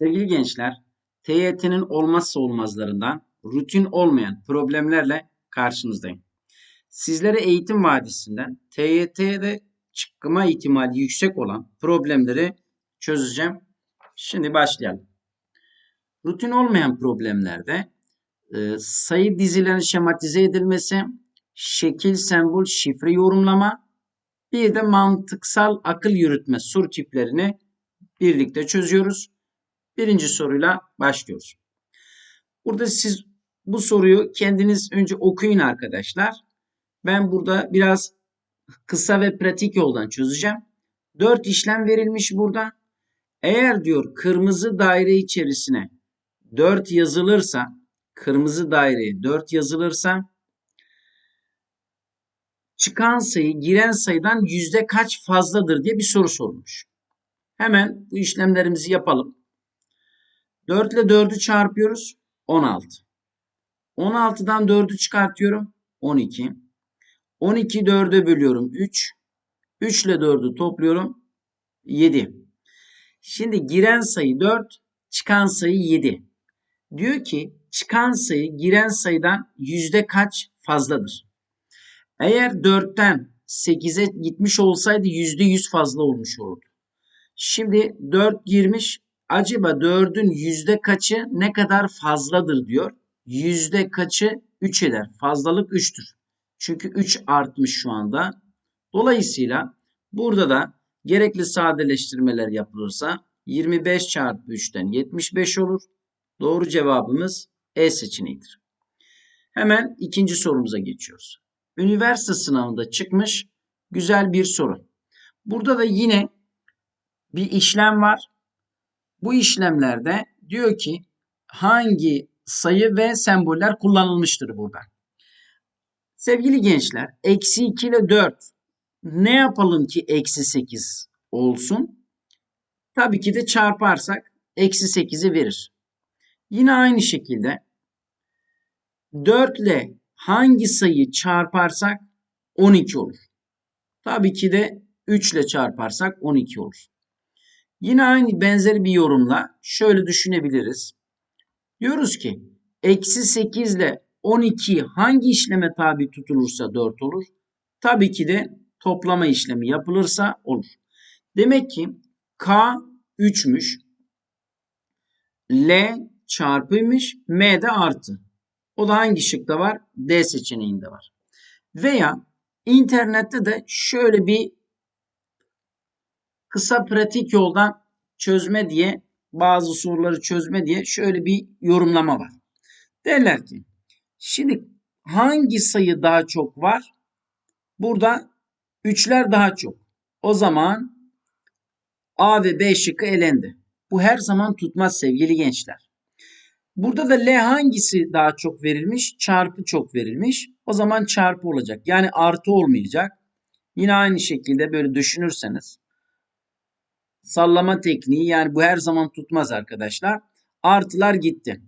Sevgili gençler, TYT'nin olmazsa olmazlarından rutin olmayan problemlerle karşınızdayım. Sizlere eğitim vadisinden TYT'de çıkma ihtimali yüksek olan problemleri çözeceğim. Şimdi başlayalım. Rutin olmayan problemlerde e, sayı dizilerinin şematize edilmesi, şekil, sembol, şifre yorumlama, bir de mantıksal akıl yürütme sur tiplerini birlikte çözüyoruz. Birinci soruyla başlıyoruz. Burada siz bu soruyu kendiniz önce okuyun arkadaşlar. Ben burada biraz kısa ve pratik yoldan çözeceğim. Dört işlem verilmiş burada. Eğer diyor kırmızı daire içerisine 4 yazılırsa, kırmızı daireye 4 yazılırsa çıkan sayı giren sayıdan yüzde kaç fazladır diye bir soru sormuş. Hemen bu işlemlerimizi yapalım. 4 ile 4'ü çarpıyoruz. 16. 16'dan 4'ü çıkartıyorum. 12. 12 4'e bölüyorum. 3. 3 ile 4'ü topluyorum. 7. Şimdi giren sayı 4, çıkan sayı 7. Diyor ki çıkan sayı giren sayıdan yüzde kaç fazladır? Eğer 4'ten 8'e gitmiş olsaydı yüzde yüz fazla olmuş olurdu. Şimdi 4 girmiş. Acaba 4'ün yüzde kaçı ne kadar fazladır diyor. Yüzde kaçı 3 eder. Fazlalık 3'tür. Çünkü 3 artmış şu anda. Dolayısıyla burada da gerekli sadeleştirmeler yapılırsa 25 çarpı 3'ten 75 olur. Doğru cevabımız E seçeneğidir. Hemen ikinci sorumuza geçiyoruz. Üniversite sınavında çıkmış güzel bir soru. Burada da yine bir işlem var. Bu işlemlerde diyor ki hangi sayı ve semboller kullanılmıştır burada. Sevgili gençler, eksi 2 ile 4 ne yapalım ki eksi 8 olsun? Tabii ki de çarparsak eksi 8'i verir. Yine aynı şekilde 4 ile hangi sayıyı çarparsak 12 olur. Tabii ki de 3 ile çarparsak 12 olur. Yine aynı benzer bir yorumla şöyle düşünebiliriz. Diyoruz ki eksi 8 ile 12 hangi işleme tabi tutulursa 4 olur. Tabii ki de toplama işlemi yapılırsa olur. Demek ki K 3'müş. L çarpıymış. M de artı. O da hangi şıkta var? D seçeneğinde var. Veya internette de şöyle bir kısa pratik yoldan çözme diye bazı soruları çözme diye şöyle bir yorumlama var. Derler ki şimdi hangi sayı daha çok var? Burada üçler daha çok. O zaman A ve B şıkkı elendi. Bu her zaman tutmaz sevgili gençler. Burada da L hangisi daha çok verilmiş? Çarpı çok verilmiş. O zaman çarpı olacak. Yani artı olmayacak. Yine aynı şekilde böyle düşünürseniz sallama tekniği yani bu her zaman tutmaz arkadaşlar. Artılar gitti.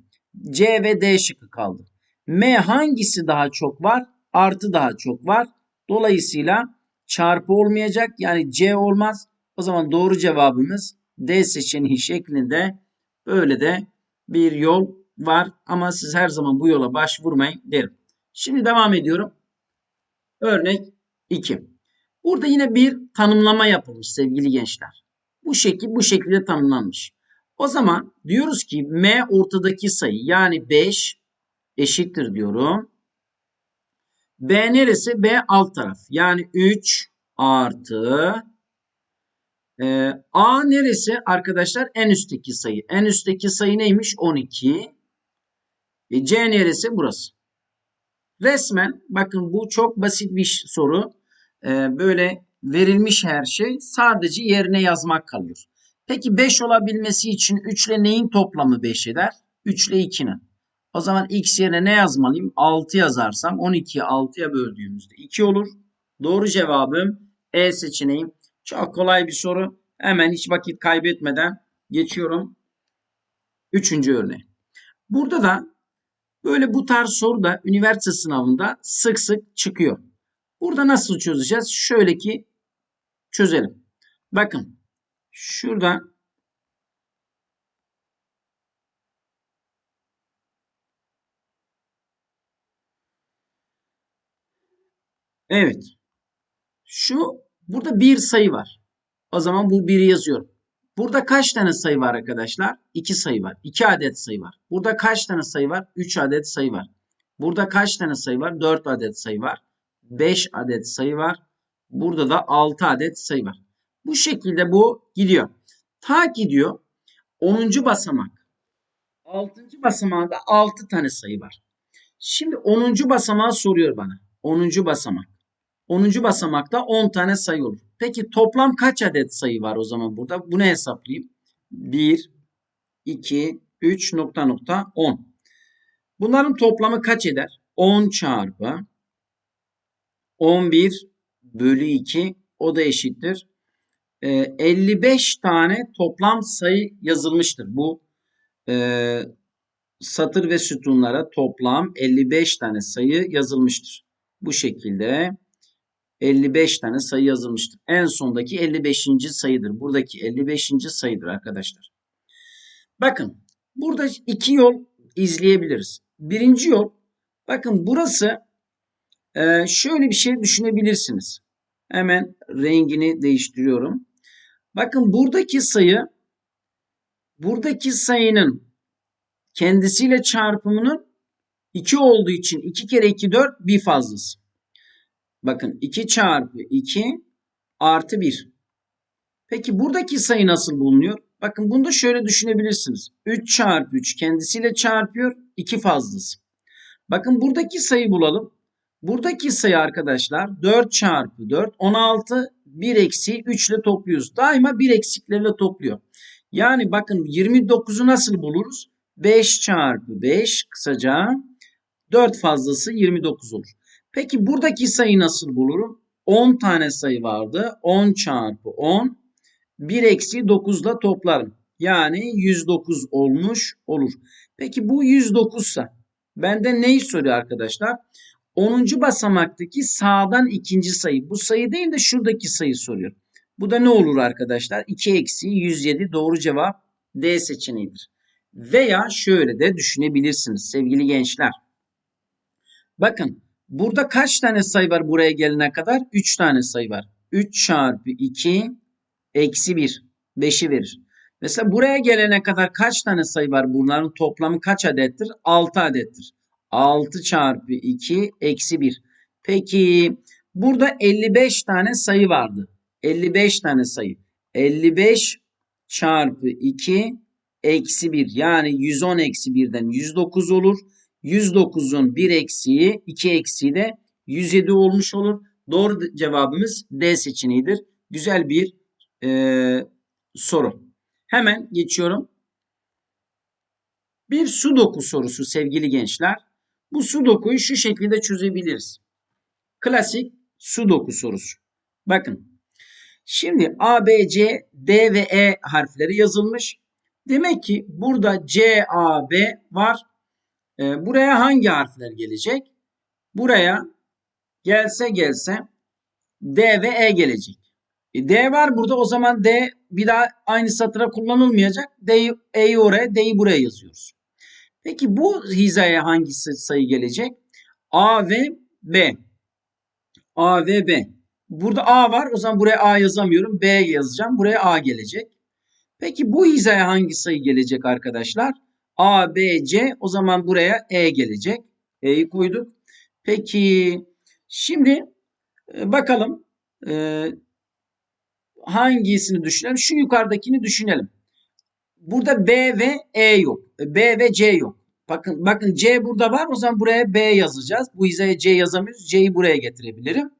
C ve D şıkkı kaldı. M hangisi daha çok var? Artı daha çok var. Dolayısıyla çarpı olmayacak. Yani C olmaz. O zaman doğru cevabımız D seçeneği şeklinde böyle de bir yol var. Ama siz her zaman bu yola başvurmayın derim. Şimdi devam ediyorum. Örnek 2. Burada yine bir tanımlama yapılmış sevgili gençler. Bu şekil bu şekilde tanımlanmış. O zaman diyoruz ki M ortadaki sayı yani 5 eşittir diyorum. B neresi? B alt taraf. Yani 3 artı e, A neresi arkadaşlar? En üstteki sayı. En üstteki sayı neymiş? 12. E, C neresi? Burası. Resmen bakın bu çok basit bir soru. E, böyle verilmiş her şey sadece yerine yazmak kalıyor. Peki 5 olabilmesi için 3 ile neyin toplamı 5 eder? 3 ile 2'nin. O zaman x yerine ne yazmalıyım? 6 yazarsam 12'yi 6'ya böldüğümüzde 2 olur. Doğru cevabım E seçeneği. Çok kolay bir soru. Hemen hiç vakit kaybetmeden geçiyorum. Üçüncü örneğe. Burada da böyle bu tarz soru da üniversite sınavında sık sık çıkıyor. Burada nasıl çözeceğiz? Şöyle ki çözelim. Bakın şurada Evet. Şu burada bir sayı var. O zaman bu biri yazıyorum. Burada kaç tane sayı var arkadaşlar? 2 sayı var. 2 adet sayı var. Burada kaç tane sayı var? 3 adet sayı var. Burada kaç tane sayı var? 4 adet sayı var. 5 adet sayı var. Burada da 6 adet sayı var. Bu şekilde bu gidiyor. Ta gidiyor 10. basamak. 6. basamağında 6 tane sayı var. Şimdi 10. basamağı soruyor bana. 10. basamak. 10. basamakta 10 tane sayı olur. Peki toplam kaç adet sayı var o zaman burada? Bunu hesaplayayım. 1, 2, 3 nokta nokta 10. Bunların toplamı kaç eder? 10 çarpı 11 bölü 2 o da eşittir. Ee, 55 tane toplam sayı yazılmıştır. Bu e, satır ve sütunlara toplam 55 tane sayı yazılmıştır. Bu şekilde 55 tane sayı yazılmıştır. En sondaki 55. sayıdır. Buradaki 55. sayıdır arkadaşlar. Bakın burada iki yol izleyebiliriz. Birinci yol bakın burası e, şöyle bir şey düşünebilirsiniz. Hemen rengini değiştiriyorum. Bakın buradaki sayı buradaki sayının kendisiyle çarpımının 2 olduğu için 2 kere 2 4 bir fazlası. Bakın 2 çarpı 2 artı 1. Peki buradaki sayı nasıl bulunuyor? Bakın bunu da şöyle düşünebilirsiniz. 3 çarpı 3 kendisiyle çarpıyor 2 fazlası. Bakın buradaki sayı bulalım. Buradaki sayı arkadaşlar 4 çarpı 4 16 1 eksiği 3 ile topluyoruz. Daima 1 eksiklerle topluyor. Yani bakın 29'u nasıl buluruz? 5 çarpı 5 kısaca 4 fazlası 29 olur. Peki buradaki sayı nasıl bulurum? 10 tane sayı vardı. 10 çarpı 10 1 eksi 9 ile toplarım. Yani 109 olmuş olur. Peki bu 109 ise benden neyi soruyor arkadaşlar? 10. basamaktaki sağdan ikinci sayı. Bu sayı değil de şuradaki sayı soruyor. Bu da ne olur arkadaşlar? 2 eksi 107 doğru cevap D seçeneğidir. Veya şöyle de düşünebilirsiniz sevgili gençler. Bakın burada kaç tane sayı var buraya gelene kadar? 3 tane sayı var. 3 çarpı 2 eksi 1. 5'i verir. Mesela buraya gelene kadar kaç tane sayı var? Bunların toplamı kaç adettir? 6 adettir. 6 çarpı 2 eksi 1. Peki burada 55 tane sayı vardı. 55 tane sayı. 55 çarpı 2 eksi 1 yani 110 eksi 1'den 109 olur. 109'un 1 eksiği 2 eksiği de 107 olmuş olur. Doğru cevabımız D seçeneğidir. Güzel bir e, soru. Hemen geçiyorum. Bir sudoku sorusu sevgili gençler. Bu sudokuyu şu şekilde çözebiliriz. Klasik sudoku sorusu. Bakın. Şimdi A, B, C, D ve E harfleri yazılmış. Demek ki burada C, A, B var. Ee, buraya hangi harfler gelecek? Buraya gelse gelse D ve E gelecek. E, D var burada o zaman D bir daha aynı satıra kullanılmayacak. D'yi E'yi oraya, D'yi buraya yazıyoruz. Peki bu hizaya hangisi sayı gelecek? A ve B. A ve B. Burada A var. O zaman buraya A yazamıyorum. B yazacağım. Buraya A gelecek. Peki bu hizaya hangi sayı gelecek arkadaşlar? A, B, C. O zaman buraya E gelecek. E'yi koyduk. Peki şimdi e, bakalım e, hangisini düşünelim? Şu yukarıdakini düşünelim. Burada B ve E yok. B ve C yok. Bakın bakın C burada var. O zaman buraya B yazacağız. Bu hizaya C yazamıyoruz. C'yi buraya getirebilirim.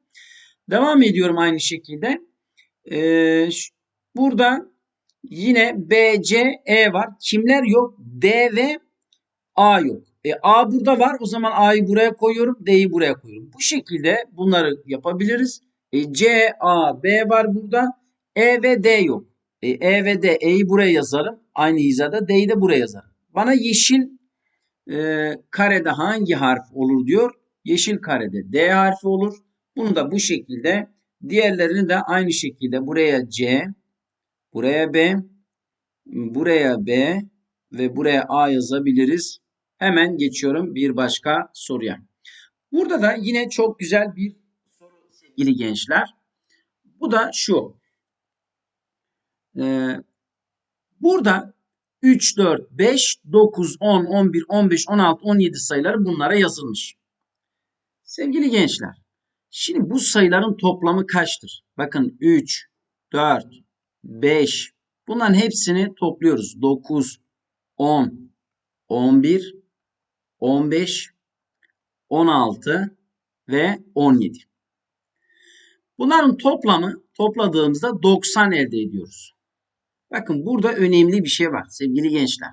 Devam ediyorum aynı şekilde. Ee, burada yine B, C, E var. Kimler yok? D ve A yok. E, A burada var. O zaman A'yı buraya koyuyorum. D'yi buraya koyuyorum. Bu şekilde bunları yapabiliriz. E, C, A, B var burada. E ve D yok. E, e ve D. E'yi buraya yazarım. Aynı hizada. D'yi de buraya yazarım. Bana yeşil e, karede hangi harf olur diyor. Yeşil karede D harfi olur. Bunu da bu şekilde diğerlerini de aynı şekilde buraya C, buraya B, buraya B ve buraya A yazabiliriz. Hemen geçiyorum bir başka soruya. Burada da yine çok güzel bir soru sevgili gençler. Bu da şu. Ee, burada 3, 4, 5, 9, 10, 11, 15, 16, 17 sayıları bunlara yazılmış. Sevgili gençler, şimdi bu sayıların toplamı kaçtır? Bakın 3, 4, 5, bunların hepsini topluyoruz. 9, 10, 11, 15, 16 ve 17. Bunların toplamı topladığımızda 90 elde ediyoruz. Bakın burada önemli bir şey var sevgili gençler.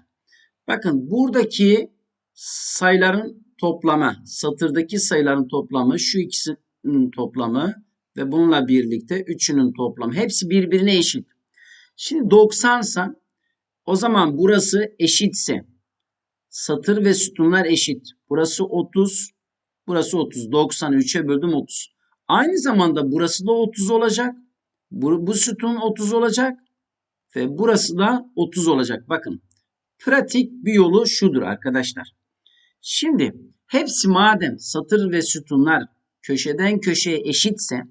Bakın buradaki sayıların toplamı, satırdaki sayıların toplamı, şu ikisinin toplamı ve bununla birlikte üçünün toplamı hepsi birbirine eşit. Şimdi 90 ise o zaman burası eşitse satır ve sütunlar eşit. Burası 30, burası 30. 90'ı 3'e böldüm 30. Aynı zamanda burası da 30 olacak. Bu, bu sütun 30 olacak. Ve burası da 30 olacak. Bakın pratik bir yolu şudur arkadaşlar. Şimdi hepsi madem satır ve sütunlar köşeden köşeye eşitse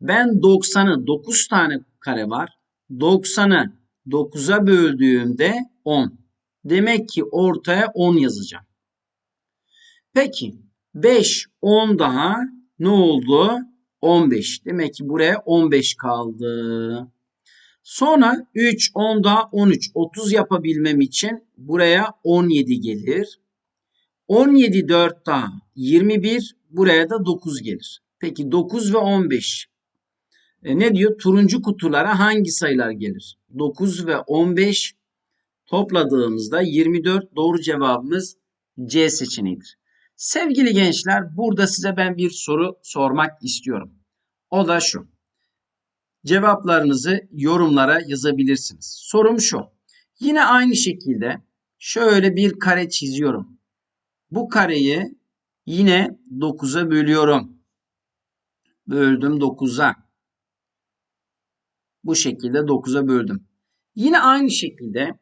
ben 90'ı 9 tane kare var. 90'ı 9'a böldüğümde 10. Demek ki ortaya 10 yazacağım. Peki 5 10 daha ne oldu? 15. Demek ki buraya 15 kaldı. Sonra 3, 10 daha 13. 30 yapabilmem için buraya 17 gelir. 17 4 daha 21. Buraya da 9 gelir. Peki 9 ve 15. E ne diyor? Turuncu kutulara hangi sayılar gelir? 9 ve 15 topladığımızda 24 doğru cevabımız C seçeneğidir. Sevgili gençler burada size ben bir soru sormak istiyorum. O da şu. Cevaplarınızı yorumlara yazabilirsiniz. Sorum şu. Yine aynı şekilde şöyle bir kare çiziyorum. Bu kareyi yine 9'a bölüyorum. Böldüm 9'a. Bu şekilde 9'a böldüm. Yine aynı şekilde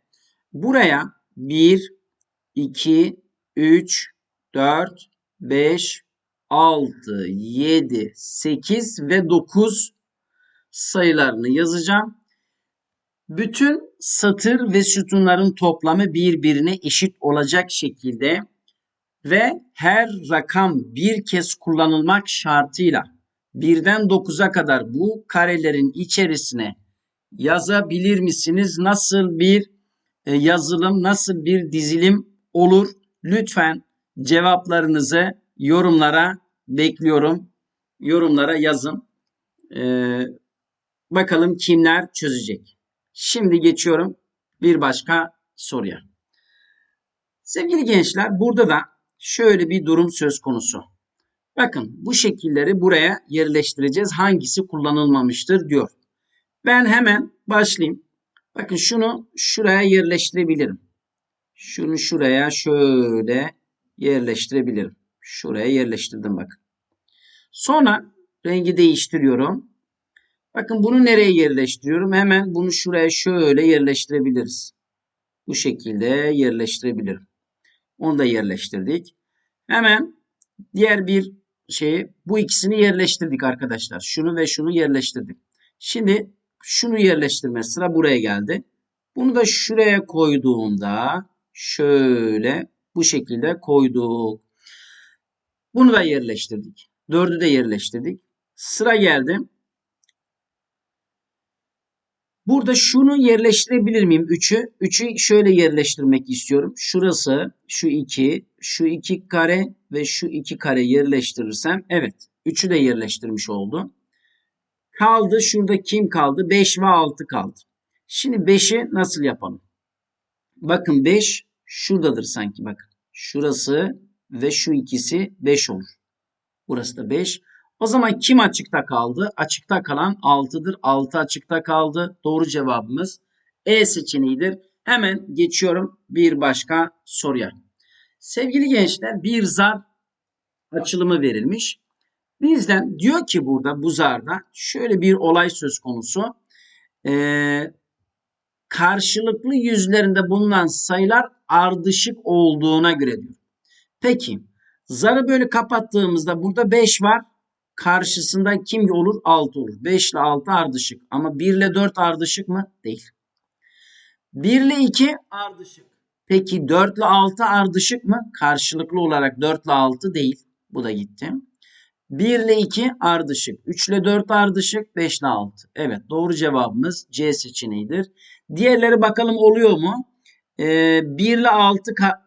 buraya 1, 2, 3, 4, 5, 6, 7, 8 ve 9 sayılarını yazacağım. Bütün satır ve sütunların toplamı birbirine eşit olacak şekilde ve her rakam bir kez kullanılmak şartıyla birden 9'a kadar bu karelerin içerisine yazabilir misiniz? Nasıl bir e, yazılım, nasıl bir dizilim olur? Lütfen cevaplarınızı yorumlara bekliyorum. Yorumlara yazın. Ee, bakalım kimler çözecek. Şimdi geçiyorum bir başka soruya. Sevgili gençler burada da şöyle bir durum söz konusu. Bakın bu şekilleri buraya yerleştireceğiz. Hangisi kullanılmamıştır diyor. Ben hemen başlayayım. Bakın şunu şuraya yerleştirebilirim. Şunu şuraya şöyle yerleştirebilirim. Şuraya yerleştirdim bakın. Sonra rengi değiştiriyorum. Bakın bunu nereye yerleştiriyorum? Hemen bunu şuraya şöyle yerleştirebiliriz. Bu şekilde yerleştirebilirim. Onu da yerleştirdik. Hemen diğer bir şeyi bu ikisini yerleştirdik arkadaşlar. Şunu ve şunu yerleştirdik. Şimdi şunu yerleştirme sıra buraya geldi. Bunu da şuraya koyduğumda şöyle bu şekilde koyduk. Bunu da yerleştirdik. Dördü de yerleştirdik. Sıra geldi. Burada şunu yerleştirebilir miyim? 3'ü. 3'ü şöyle yerleştirmek istiyorum. Şurası, şu 2, şu 2 kare ve şu 2 kare yerleştirirsem evet 3'ü de yerleştirmiş oldum. Kaldı şurada kim kaldı? 5 ve 6 kaldı. Şimdi 5'i nasıl yapalım? Bakın 5 şuradadır sanki bakın. Şurası ve şu ikisi 5 olur. Burası da 5. O zaman kim açıkta kaldı? Açıkta kalan 6'dır. 6 açıkta kaldı. Doğru cevabımız E seçeneğidir. Hemen geçiyorum bir başka soruya. Sevgili gençler bir zar açılımı verilmiş. Bizden diyor ki burada bu zarda şöyle bir olay söz konusu. Ee, karşılıklı yüzlerinde bulunan sayılar ardışık olduğuna göre diyor. Peki zarı böyle kapattığımızda burada 5 var. Karşısında kim olur? 6 olur. 5 ile 6 ardışık. Ama 1 ile 4 ardışık mı? Değil. 1 ile 2 ardışık. Peki 4 ile 6 ardışık mı? Karşılıklı olarak 4 ile 6 değil. Bu da gitti. 1 ile 2 ardışık. 3 ile 4 ardışık. 5 ile 6. Evet doğru cevabımız C seçeneğidir. Diğerleri bakalım oluyor mu? Ee, 1 ile 6 ka-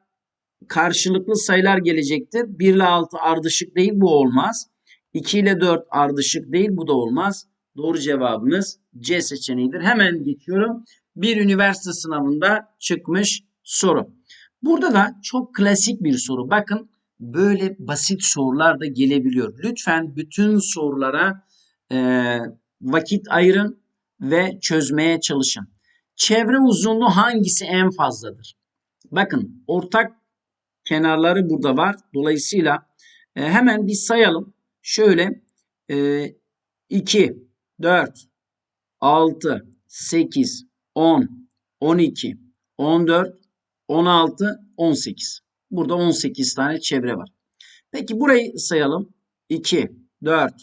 karşılıklı sayılar gelecektir. 1 ile 6 ardışık değil bu olmaz. 2 ile 4 ardışık değil bu da olmaz. Doğru cevabımız C seçeneğidir. Hemen geçiyorum. Bir üniversite sınavında çıkmış soru. Burada da çok klasik bir soru. Bakın böyle basit sorular da gelebiliyor. Lütfen bütün sorulara e, vakit ayırın ve çözmeye çalışın. Çevre uzunluğu hangisi en fazladır? Bakın ortak kenarları burada var. Dolayısıyla e, hemen bir sayalım. Şöyle e, 2, 4, 6, 8, 10, 12, 14, 16, 18. Burada 18 tane çevre var. Peki burayı sayalım. 2, 4,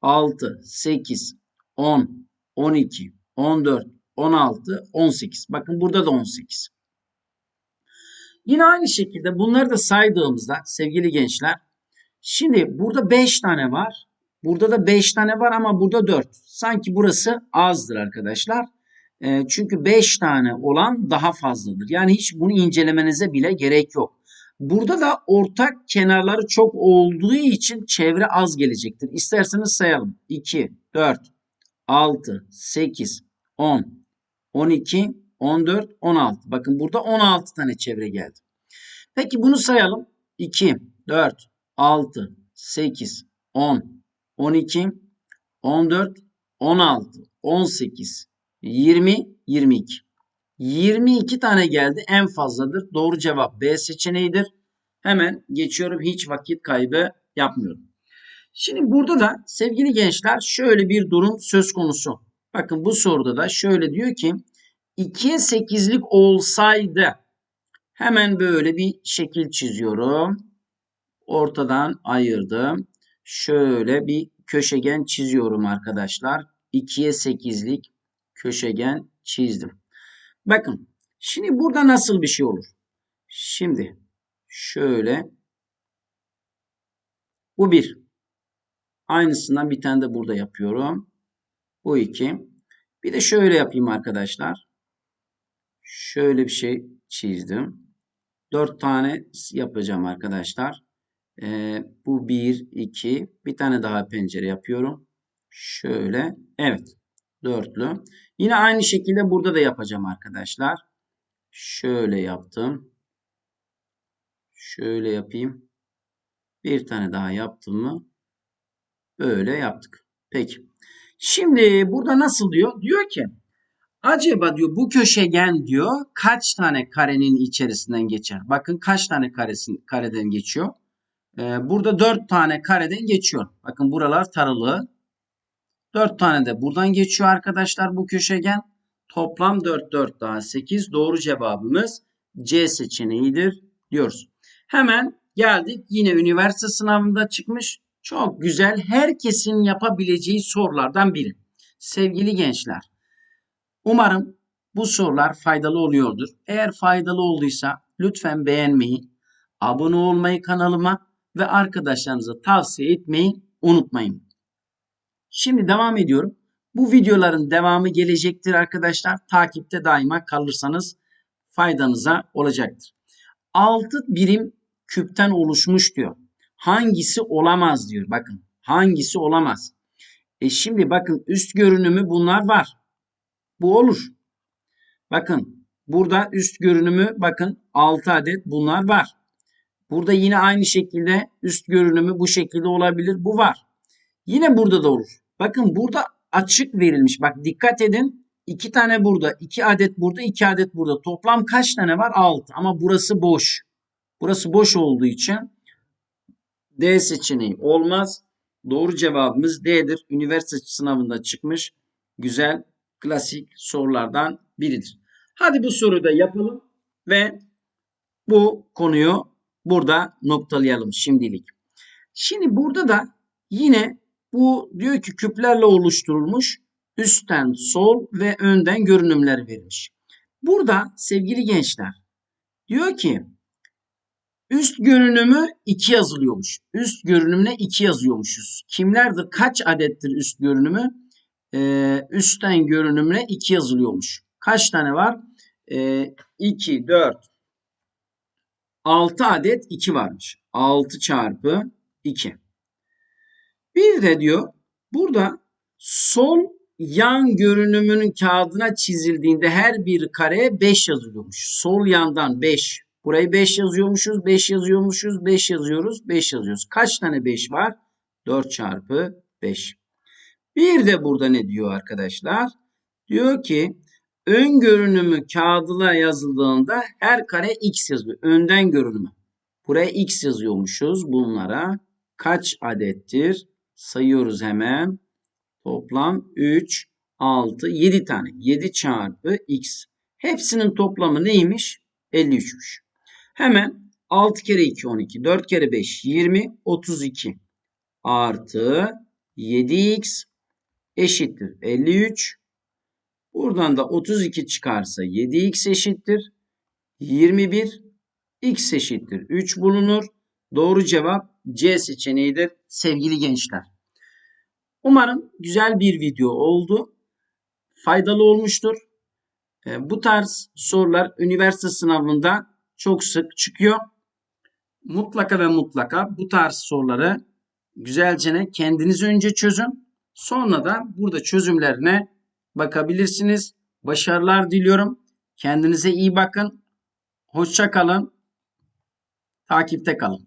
6, 8, 10, 12, 14, 16, 18. Bakın burada da 18. Yine aynı şekilde bunları da saydığımızda sevgili gençler. Şimdi burada 5 tane var. Burada da 5 tane var ama burada 4. Sanki burası azdır arkadaşlar. E, çünkü 5 tane olan daha fazladır. Yani hiç bunu incelemenize bile gerek yok. Burada da ortak kenarları çok olduğu için çevre az gelecektir. İsterseniz sayalım. 2, 4, 6, 8, 10, 12, 14, 16. Bakın burada 16 tane çevre geldi. Peki bunu sayalım. 2, 4, 6, 8, 10, 12, 14, 16, 18, 20, 22. 22 tane geldi. En fazladır. Doğru cevap B seçeneğidir. Hemen geçiyorum. Hiç vakit kaybı yapmıyorum. Şimdi burada da sevgili gençler şöyle bir durum söz konusu. Bakın bu soruda da şöyle diyor ki 2'ye 8'lik olsaydı hemen böyle bir şekil çiziyorum. Ortadan ayırdım. Şöyle bir köşegen çiziyorum arkadaşlar. 2'ye 8'lik köşegen çizdim. Bakın şimdi burada nasıl bir şey olur? Şimdi şöyle bu bir. Aynısından bir tane de burada yapıyorum. Bu iki. Bir de şöyle yapayım arkadaşlar. Şöyle bir şey çizdim. Dört tane yapacağım arkadaşlar. Ee, bu bir, iki. Bir tane daha pencere yapıyorum. Şöyle. Evet. Dörtlü. Yine aynı şekilde burada da yapacağım arkadaşlar. Şöyle yaptım. Şöyle yapayım. Bir tane daha yaptım mı? Böyle yaptık. Peki. Şimdi burada nasıl diyor? Diyor ki acaba diyor bu köşegen diyor kaç tane karenin içerisinden geçer? Bakın kaç tane karesin, kareden geçiyor? Ee, burada 4 tane kareden geçiyor. Bakın buralar taralı. 4 tane de buradan geçiyor arkadaşlar bu köşegen. Toplam 4 4 daha 8. Doğru cevabımız C seçeneğidir diyoruz. Hemen geldik yine üniversite sınavında çıkmış. Çok güzel herkesin yapabileceği sorulardan biri. Sevgili gençler umarım bu sorular faydalı oluyordur. Eğer faydalı olduysa lütfen beğenmeyi, abone olmayı kanalıma ve arkadaşlarınıza tavsiye etmeyi unutmayın. Şimdi devam ediyorum. Bu videoların devamı gelecektir arkadaşlar. Takipte daima kalırsanız faydanıza olacaktır. 6 birim küpten oluşmuş diyor. Hangisi olamaz diyor. Bakın hangisi olamaz. E şimdi bakın üst görünümü bunlar var. Bu olur. Bakın burada üst görünümü bakın 6 adet bunlar var. Burada yine aynı şekilde üst görünümü bu şekilde olabilir. Bu var. Yine burada da olur. Bakın burada açık verilmiş. Bak dikkat edin. 2 tane burada, 2 adet burada, 2 adet burada. Toplam kaç tane var? 6. Ama burası boş. Burası boş olduğu için D seçeneği olmaz. Doğru cevabımız D'dir. Üniversite sınavında çıkmış güzel klasik sorulardan biridir. Hadi bu soruyu da yapalım ve bu konuyu burada noktalayalım şimdilik. Şimdi burada da yine Bu diyor ki küplerle oluşturulmuş üstten sol ve önden görünümler verilmiş. Burada sevgili gençler diyor ki üst görünümü 2 yazılıyormuş. Üst görünümüne 2 yazıyormuşuz. Kimlerdir? Kaç adettir üst görünümü? Ee, üstten görünümüne 2 yazılıyormuş. Kaç tane var? Ee, 2, 4, 6 adet 2 varmış. 6 çarpı 2. Bir de diyor burada sol yan görünümünün kağıdına çizildiğinde her bir kareye 5 yazılıyormuş. Sol yandan 5. Burayı 5 yazıyormuşuz, 5 yazıyormuşuz, 5 yazıyoruz, 5 yazıyoruz. Kaç tane 5 var? 4 çarpı 5. Bir de burada ne diyor arkadaşlar? Diyor ki ön görünümü kağıdına yazıldığında her kare x yazıyor. Önden görünümü. Buraya x yazıyormuşuz bunlara. Kaç adettir? Sayıyoruz hemen. Toplam 3, 6, 7 tane. 7 çarpı x. Hepsinin toplamı neymiş? 53'müş. Hemen 6 kere 2 12, 4 kere 5 20, 32 artı 7x eşittir 53. Buradan da 32 çıkarsa 7x eşittir 21. x eşittir 3 bulunur. Doğru cevap C seçeneğidir sevgili gençler. Umarım güzel bir video oldu. Faydalı olmuştur. E, Bu tarz sorular üniversite sınavında çok sık çıkıyor. Mutlaka ve mutlaka bu tarz soruları güzelce kendiniz önce çözün. Sonra da burada çözümlerine bakabilirsiniz. Başarılar diliyorum. Kendinize iyi bakın. Hoşça kalın. Takipte kalın.